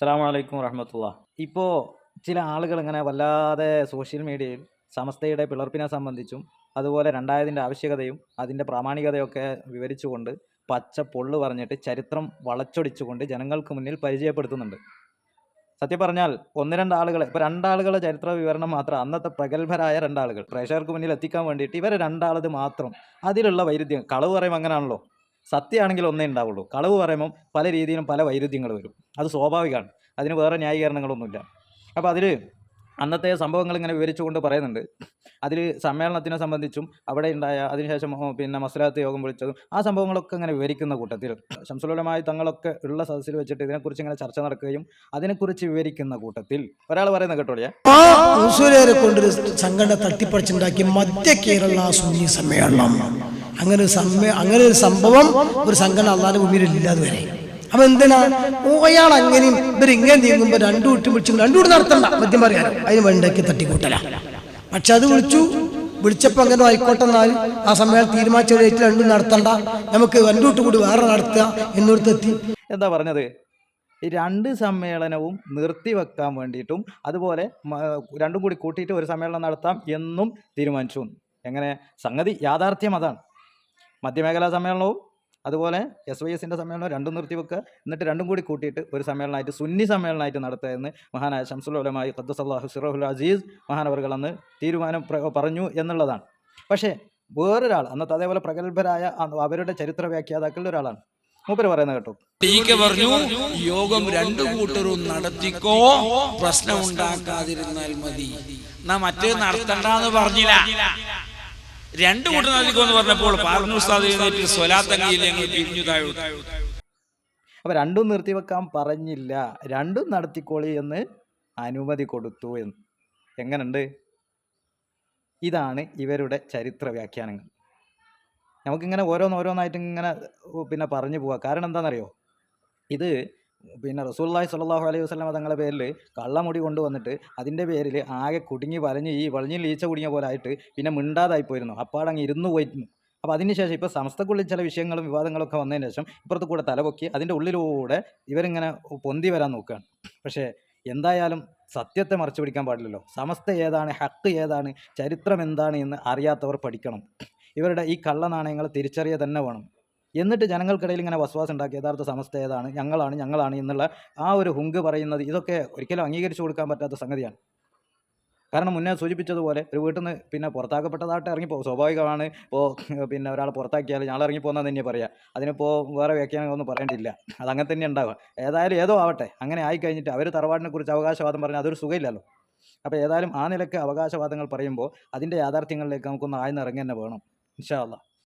അസ്സാം വലൈക്കും വറഹമത്തുള്ള. ഇപ്പോൾ ചില ആളുകൾ ഇങ്ങനെ വല്ലാതെ സോഷ്യൽ മീഡിയയിൽ സമസ്തയുടെ പിളർപ്പിനെ സംബന്ധിച്ചും അതുപോലെ രണ്ടായതിന്റെ ആവശ്യകതയും അതിന്റെ പ്രാമാണികതയൊക്കെ വിവരിച്ചുകൊണ്ട് പച്ച പൊള്ളു പറഞ്ഞിട്ട് ചരിത്രം വളച്ചൊടിച്ചുകൊണ്ട് ജനങ്ങൾക്ക് മുന്നിൽ പരിചയപ്പെടുത്തുന്നുണ്ട്. സത്യം പറഞ്ഞാൽ ഒന്ന് രണ്ട് ആളുകളെ ഇപ്പോൾ രണ്ടാളുകളെ ചരിത്ര വിവരണം മാത്രം അന്നത്തെ പ്രഗത്ഭരായ രണ്ടാളുകൾ പ്രേക്ഷകർക്ക് മുന്നിൽ എത്തിക്കാൻ വേണ്ടിയിട്ട് ഇവർ രണ്ടാളത് മാത്രം അതിലുള്ള വൈരുദ്ധ്യം കളവ് പറയുമ്പോൾ അങ്ങനെയാണല്ലോ സത്യമാണെങ്കിൽ ഒന്നേ ഉണ്ടാവുള്ളൂ. കളവ് പറയുമ്പം പല രീതിയിലും പല വൈരുദ്ധ്യങ്ങൾ വരും. അത് സ്വാഭാവികമാണ്. അതിന് വേറെ ന്യായീകരണങ്ങളൊന്നുമില്ല. അപ്പോൾ അതിൽ അന്നത്തെ സംഭവങ്ങൾ ഇങ്ങനെ വിവരിച്ചുകൊണ്ട് പറയുന്നുണ്ട്. അതിൽ സമ്മേളനത്തിനെ സംബന്ധിച്ചും അവിടെ ഉണ്ടായ അതിനുശേഷം പിന്നെ മസ്ലാത്ത് യോഗം വിളിച്ചതും ആ സംഭവങ്ങളൊക്കെ ഇങ്ങനെ വിവരിക്കുന്ന കൂട്ടത്തിൽ ശംസുലമായി തങ്ങളൊക്കെ ഉള്ള സദസ്സിൽ വെച്ചിട്ട് ഇതിനെക്കുറിച്ച് ഇങ്ങനെ ചർച്ച നടക്കുകയും അതിനെക്കുറിച്ച് വിവരിക്കുന്ന കൂട്ടത്തിൽ ഒരാൾ പറയുന്നത് കേട്ടോളിയാ കൊണ്ടൊരു സംഘടന തട്ടിപ്പറിച്ചുണ്ടാക്കി മധ്യ കേരള സുന്നി സമ്മേളനം. അങ്ങനെ ഒരു സമയം അങ്ങനെ ഒരു സംഭവം ഒരു സംഘടന അള്ളാന്റെ ഇല്ലാതെ വരെ അപ്പൊ എന്തിനാ? അയാൾ അങ്ങനെയും ഇവരിങ്ങനെ നീങ്ങുമ്പോ രണ്ടു കൂട്ടി വിളിച്ചു രണ്ടു കൂടി നടത്തണ്ട. മദ്യം പറയാൻ അതിന് വേണ്ടക്ക് തട്ടിക്കൂട്ടല. പക്ഷെ അത് വിളിച്ചു. വിളിച്ചപ്പോ അങ്ങനെ ആയിക്കോട്ടെ എന്നാൽ ആ സമ്മേളനം തീരുമാനിച്ച ഡേറ്റിൽ രണ്ടും നടത്തണ്ട. നമുക്ക് രണ്ടു കൂടി വേറെ നടത്തുക എന്നിടത്തെത്തി എന്താ പറഞ്ഞത്? രണ്ട് സമ്മേളനവും നിർത്തിവെക്കാൻ വേണ്ടിയിട്ടും അതുപോലെ രണ്ടും കൂടി കൂട്ടിയിട്ട് ഒരു സമ്മേളനം നടത്താം എന്നും തീരുമാനിച്ചു. എങ്ങനെ? സംഗതി യാഥാർത്ഥ്യം അതാണ്. മധ്യമേഖലാ സമ്മേളനവും അതുപോലെ എസ് വൈ എസിന്റെ സമ്മേളനവും രണ്ടും നിർത്തിവെക്കുക എന്നിട്ട് രണ്ടും കൂടി കൂട്ടിയിട്ട് ഒരു സമ്മേളനമായിട്ട് സുന്നി സമ്മേളനമായിട്ട് നടത്തുക എന്ന് മഹാനായ ഷംസുലമായി ഖദ്ദസല്ലാഹു സിറഹുൽ അസീസ് മഹാനവറുകൾ അന്ന് തീരുമാനം പറഞ്ഞു എന്നുള്ളതാണ്. പക്ഷേ വേറൊരാൾ അന്നത്തെ അതേപോലെ പ്രഗത്ഭരായ അവരുടെ ചരിത്ര വ്യാഖ്യാതാക്കളിൽ ഒരാളാണ്. മൂപ്പര് പറയുന്നത് കേട്ടോ. പറഞ്ഞു യോഗം രണ്ടു കൂട്ടരും നടത്തിക്കോ പ്രശ്നം ഉണ്ടാക്കാതിരുന്നാൽ മതി. നാ മറ്റേ നടത്തണ്ടെന്ന് പറഞ്ഞില്ല. രണ്ടു കൂട്ടം എന്ന് പറഞ്ഞപ്പോൾ പാർന്നു ഉസ്താദ് ഞങ്ങൾ പിരിഞ്ഞു അപ്പോൾ രണ്ടും നിർത്തിവെക്കാൻ പറഞ്ഞില്ല. രണ്ടും നടത്തിക്കോളി എന്ന് അനുമതി കൊടുത്തു എന്ന്. എങ്ങനുണ്ട്? ഇതാണ് ഇവരുടെ ചരിത്ര വ്യാഖ്യാനങ്ങൾ നമുക്കിങ്ങനെ ഓരോന്നോരോന്നായിട്ട് ഇങ്ങനെ പിന്നെ പറഞ്ഞു പോവാം. കാരണം എന്താണെന്നറിയോ? ഇത് പിന്നെ റസൂല്ലാഹി സ്വല്ലല്ലാഹു അലൈഹി വസ്ലാം തങ്ങളുടെ പേരിൽ കള്ളമുടി കൊണ്ടുവന്നിട്ട് അതിന്റെ പേരിൽ ആകെ കുടുങ്ങി വലഞ്ഞ് ഈ വളഞ്ഞിൽ ലീച്ച കുടുങ്ങിയ പോലെ ആയിട്ട് പിന്നെ മിണ്ടാതായി പോയിരുന്നു. അപ്പാടങ്ങ് ഇരുന്ന് പോയിരുന്നു. അപ്പോൾ അതിനുശേഷം ഇപ്പോൾ സംസ്ഥക്കുള്ളിൽ ചില വിഷയങ്ങളും വിവാദങ്ങളൊക്കെ വന്നതിന് ശേഷം ഇപ്പുറത്ത് കൂടെ തലപൊക്കി അതിന്റെ ഉള്ളിലൂടെ ഇവരിങ്ങനെ പൊന്തി വരാൻ നോക്കുകയാണ്. പക്ഷേ എന്തായാലും സത്യത്തെ മറച്ചു പിടിക്കാൻ പാടില്ലല്ലോ. സമസ്ത ഏതാണ് ഹക്ക് ഏതാണ് ചരിത്രം എന്താണ് എന്ന് അറിയാത്തവർ പഠിക്കണം. ഇവരുടെ ഈ കള്ള നാണയങ്ങളെ തിരിച്ചറിയുക തന്നെ വേണം. എന്നിട്ട് ജനങ്ങൾക്കിടയിൽ ഇങ്ങനെ വസ്വാസം ഉണ്ടാക്കി യഥാർത്ഥ സമസ്ത ഏതാണ് ഞങ്ങളാണ് ഞങ്ങളാണ് എന്നുള്ള ആ ഒരു ഹുങ്ക് പറയുന്നത് ഇതൊക്കെ ഒരിക്കലും അംഗീകരിച്ചു കൊടുക്കാൻ പറ്റാത്ത സംഗതിയാണ്. കാരണം മുന്നേ സൂചിപ്പിച്ചതുപോലെ ഒരു വീട്ടിൽ നിന്ന് പിന്നെ പുറത്താക്കപ്പെട്ടതായിട്ട് ഇറങ്ങിപ്പോ സ്വാഭാവികമാണ്. ഇപ്പോൾ പിന്നെ ഒരാൾ പുറത്താക്കിയാൽ ഞങ്ങൾ ഇറങ്ങിപ്പോകുന്നത് തന്നെ പറയാം. അതിനിപ്പോൾ വേറെ വ്യാഖ്യാനങ്ങളൊന്നും പറയേണ്ടിയില്ല അതങ്ങനെ തന്നെ ഉണ്ടാവുക ഏതായാലും ഏതോ ആവട്ടെ. അങ്ങനെ ആയി കഴിഞ്ഞിട്ട് അവർ തറവാടിനെ കുറിച്ച് അവകാശവാദം പറഞ്ഞാൽ അതൊരു സുഖമില്ലല്ലോ. അപ്പോൾ ഏതായാലും ആ നിലയ്ക്ക് അവകാശവാദങ്ങൾ പറയുമ്പോൾ അതിന്റെ യാഥാർത്ഥ്യങ്ങളിലേക്ക് നമുക്കൊന്ന് ആഴ്ന്നിറങ്ങി തന്നെ വേണം. ഇൻഷാ അല്ലാ